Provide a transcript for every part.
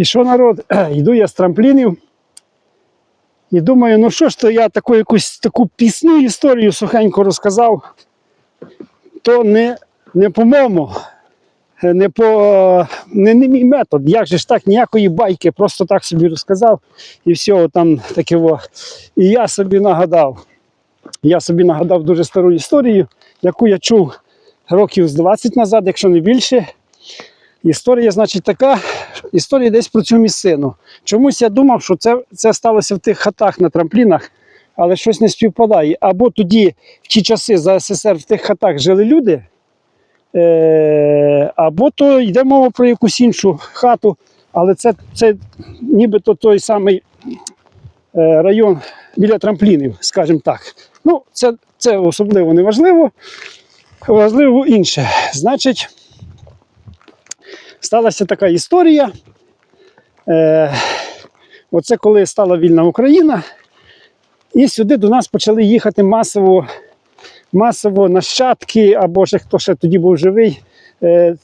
І що народ? Йду я з трамплінів. І думаю, ну що ж то я таку якусь таку пісну історію сухенько розказав, то не, не по-моєму, не по не, не мій метод. Як же ж так, ніякої байки, просто так собі розказав і все, там таке. Во. І я собі нагадав. Я собі нагадав дуже стару історію, яку я чув років з 20 назад, якщо не більше. Історія, значить, така. Історія десь про цю місцину. Чомусь я думав, що це, це сталося в тих хатах на трамплінах, але щось не співпадає. Або тоді, в ті часи за СССР в тих хатах жили люди, е, або то йде мова про якусь іншу хату, але це, це нібито той самий е, район біля трамплінів, скажімо так. Ну, це, це особливо не важливо. Важливо інше. Значить, сталася така історія. Е, оце коли стала вільна Україна, і сюди до нас почали їхати масово, масово нащадки, або ж хто ще тоді був живий, е,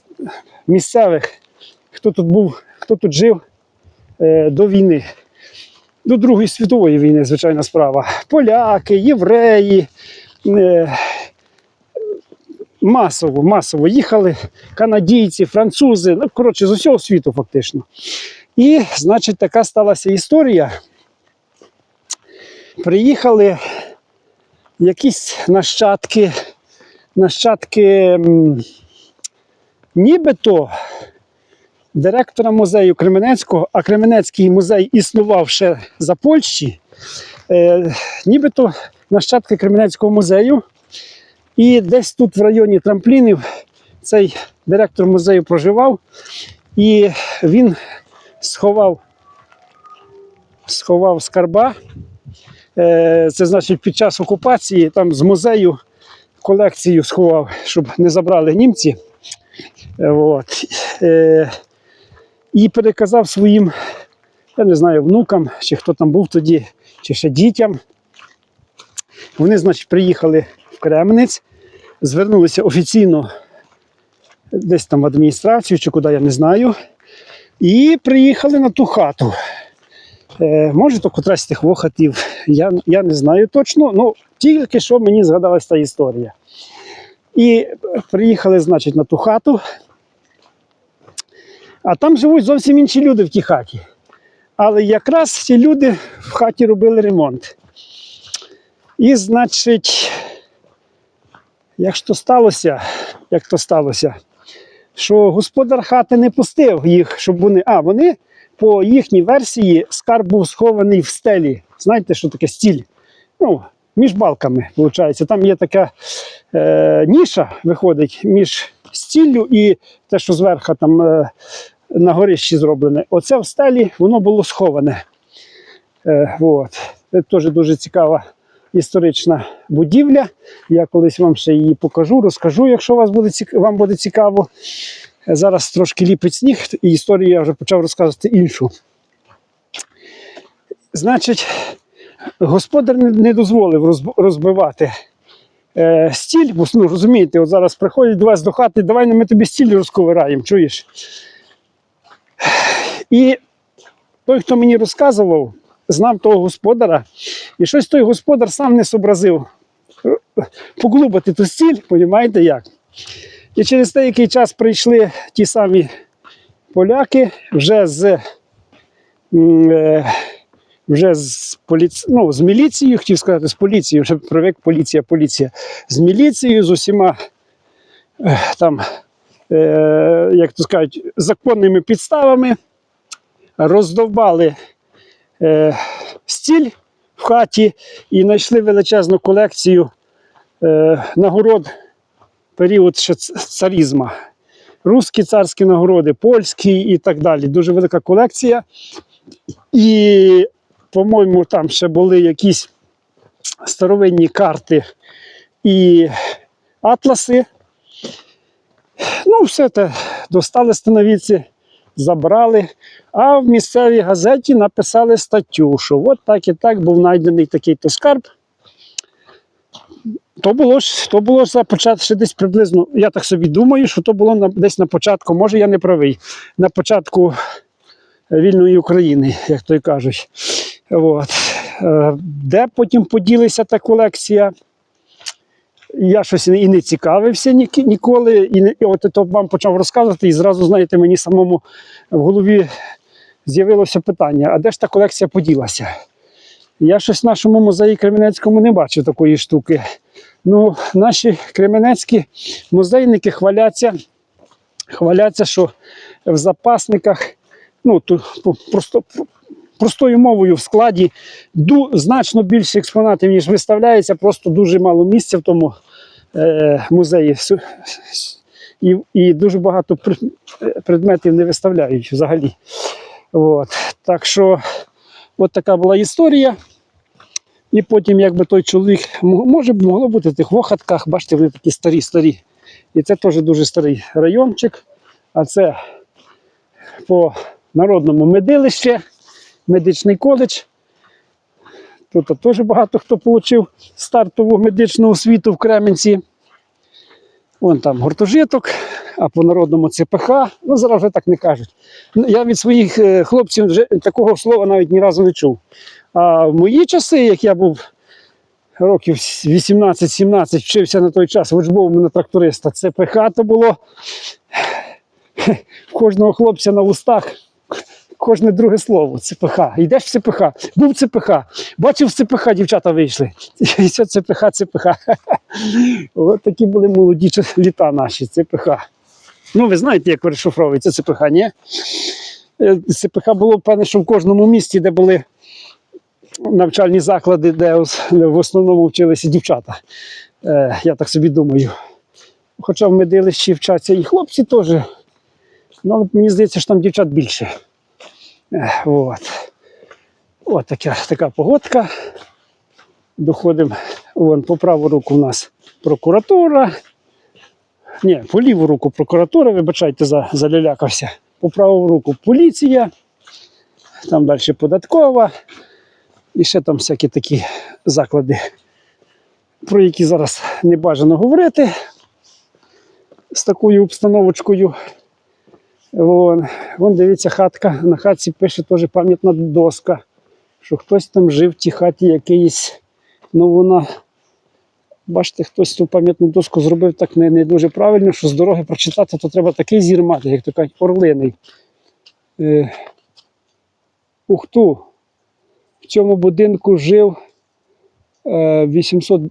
місцевих, хто тут був, хто тут жив е, до війни. До Другої світової війни, звичайна справа. Поляки, євреї. Е, масово, масово їхали канадійці, французи, ну, коротше, з усього світу фактично. І, значить, така сталася історія. Приїхали якісь нащадки, нащадки нібито директора музею Кременецького, а Кременецький музей існував ще за Польщі, е, нібито нащадки Кременецького музею. І десь тут в районі трамплінів цей директор музею проживав, і він сховав, сховав скарба. Е, Це значить під час окупації там з музею колекцію сховав, щоб не забрали німці. Е, От. Е, І переказав своїм, я не знаю, внукам, чи хто там був тоді, чи ще дітям. Вони, значить, приїхали в Кременець, звернулися офіційно десь там в адміністрацію чи куди я не знаю. І приїхали на ту хату. Е, може, то котрась з тих вохатів, я, я не знаю точно, ну тільки що мені згадалась та історія. І приїхали, значить, на ту хату. А там живуть зовсім інші люди в тій хаті. Але якраз ці люди в хаті робили ремонт. І, значить, як то сталося, як то сталося, що господар хати не пустив їх, щоб вони. А, вони по їхній версії скарб був схований в стелі. Знаєте, що таке стіль? Ну, між балками, виходить. Там є така е, ніша, виходить, між стіллю і те, що зверху там е, на горищі зроблене. Оце в стелі воно було сховане. Е, от. Це теж дуже цікава історична будівля. Я колись вам ще її покажу, розкажу, якщо вас буде, вам буде цікаво. Зараз трошки ліпить сніг, і історію я вже почав розказувати іншу. Значить, господар не, дозволив розбивати е, стіль, ну, розумієте, от зараз приходять до вас до хати, давай ми тобі стіль розковираємо, чуєш? І той, хто мені розказував, знав того господара, і щось той господар сам не зобразив. Поглубити ту стіль, розумієте як? І через деякий час прийшли ті самі поляки вже з, е, вже з, поліці... ну, з міліцією, хотів сказати, з поліцією, вже привик поліція, поліція, з міліцією, з усіма е, там, е, як то скажуть, законними підставами роздовбали стіль в хаті і знайшли величезну колекцію е, нагород період ще царізма. Русські царські нагороди, польські і так далі. Дуже велика колекція. І, по-моєму, там ще були якісь старовинні карти і атласи. Ну, все те достали становіці, забрали. А в місцевій газеті написали статтю, що от так і так був знайдений такий-то скарб. То було ж то було ж за початку ще десь приблизно, я так собі думаю, що то було на, десь на початку, може я не правий. На початку вільної України, як то й кажуть. От. Е, Де потім поділися та колекція? Я щось і не цікавився ні- ніколи. І, і от то вам почав розказувати, і зразу, знаєте, мені самому в голові з'явилося питання: а де ж та колекція поділася? Я щось в нашому музеї Кременецькому не бачив такої штуки. Ну, наші кременецькі музейники хваляться, хваляться, що в запасниках, ну, тут просто простою мовою в складі значно більше експонатів, ніж виставляється, просто дуже мало місця в тому е, музеї. І, і дуже багато предметів не виставляють взагалі. От. Так що, от така була історія. І потім, якби той чоловік, може могло бути в тих вохатках, бачите, вони такі старі, старі. І це теж дуже старий райончик. А це по народному медилище, медичний коледж. Тут теж багато хто отримав стартову медичну освіту в Кременці. Вон там гуртожиток, а по народному ЦПХ. Ну, зараз вже так не кажуть. Ну, Я від своїх е, хлопців вже такого слова навіть ні разу не чув. А в мої часи, як я був років 18-17, вчився на той час в учбовому на тракториста, ЦПХ то було кожного хлопця на устах. Кожне друге слово ЦПХ. Йдеш в ЦПХ, був ЦПХ, бачив ЦПХ, дівчата вийшли. І все ЦПХ, ЦПХ. От такі були молоді літа наші ЦПХ. Ну, ви знаєте, як розшифровується ЦПХ, ні? Е, ЦПХ було певне, що в кожному місті, де були навчальні заклади, де в основному вчилися дівчата. Е, я так собі думаю. Хоча в медилищі вчаться і хлопці теж. Ну, мені здається, що там дівчат більше. От. От така, така погодка. Доходимо вон по праву руку у нас прокуратура. Ні, по ліву руку прокуратура, вибачайте, за, залялякався. По праву руку поліція, там далі податкова. І ще там всякі такі заклади, про які зараз не бажано говорити з такою обстановочкою. Вон, вон дивіться, хатка. На хатці пише теж пам'ятна доска, що хтось там жив в тій хаті якийсь. Ну вона, бачите, хтось ту пам'ятну доску зробив так не, не дуже правильно, що з дороги прочитати, то треба такий зір мати, як то кажуть, орлиний. Е, Ухту. В цьому будинку жив е, 800,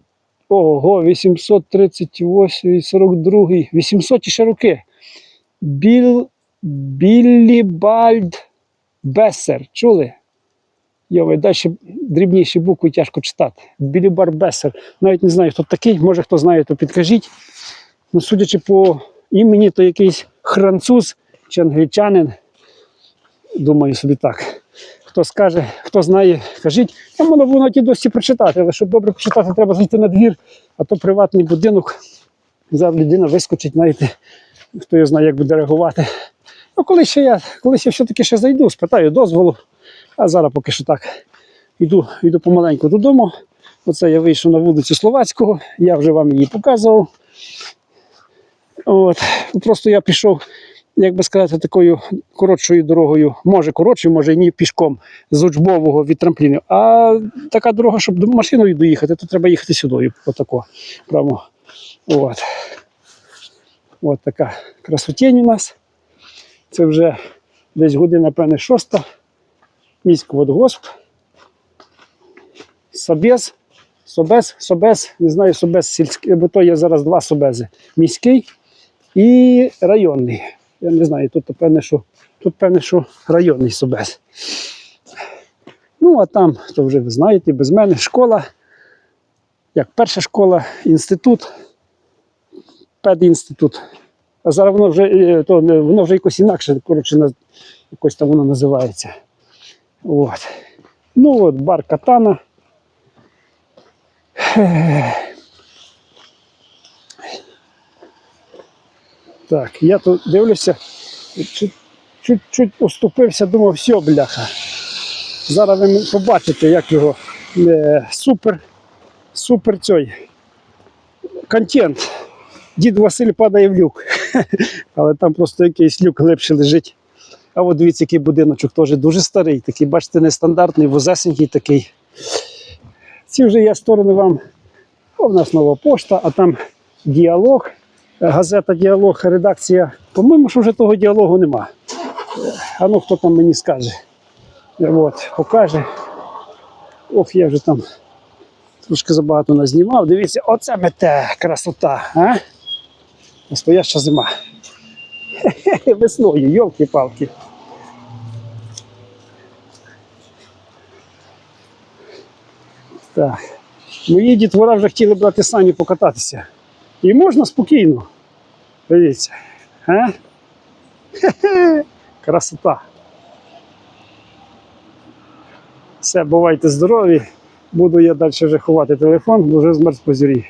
ого, 838, 42, 800 ще роки. Біл, Біллібальд Бесер. Чули? Йове, далі дрібніші букви тяжко читати. Білібар Бесер. Навіть не знаю, хто такий, може хто знає, то підкажіть. Ну, судячи по імені, то якийсь француз чи англічанин. Думаю собі так. Хто скаже, хто знає, кажіть. Там воно на ті досі прочитати, але щоб добре прочитати, треба зайти на двір, а то приватний будинок. Зараз людина вискочить, знаєте, хто його знає, як буде реагувати. Ну, коли ще я, колись я все-таки ще зайду, спитаю дозволу, а зараз поки що так. Йду, йду помаленьку додому. Оце я вийшов на вулицю Словацького, я вже вам її показував. От. Просто я пішов, як би сказати, такою коротшою дорогою, може коротшою, може і ні, пішком з учбового від трампліну. А така дорога, щоб машиною доїхати, то треба їхати сюди. Отако. Прямо. От. От така красотень у нас. Це вже десь година, певне, шоста. Міський водгосп. Собез. Собез, Собез, не знаю, Собез сільський, бо то є зараз два Собези. Міський і районний. Я не знаю, тут певне, що тут певне, що районний Собез. Ну, а там, то вже ви знаєте, без мене школа. Як перша школа, інститут, педінститут. А зараз воно вже, то, воно вже якось інакше, коротше, якось там воно називається. От. Ну от, бар Катана. Так, я тут дивлюся, чуть- чуть-чуть уступився, думав, все, бляха. Зараз ви побачите, як його е, супер, супер цей контент. Дід Василь падає в люк. Але там просто якийсь люк глибше лежить. А от дивіться, який будиночок теж дуже старий, такий, бачите, нестандартний, возесенький такий. Ці вже я сторони вам. О, в нас нова пошта, а там діалог, газета Діалог, редакція. По-моєму, що вже того діалогу нема. А ну хто там мені скаже. От, покаже. Ох, я вже там трошки забагато назнімав. Дивіться, оце мете красота. А? Настояща зима. Весною, йолки-палки. Так. Мої дітвора вже хотіли брати сані покататися. І можна спокійно. Дивіться. А? Красота. Все, бувайте здорові. Буду я далі вже ховати телефон, бо вже змерз позірі.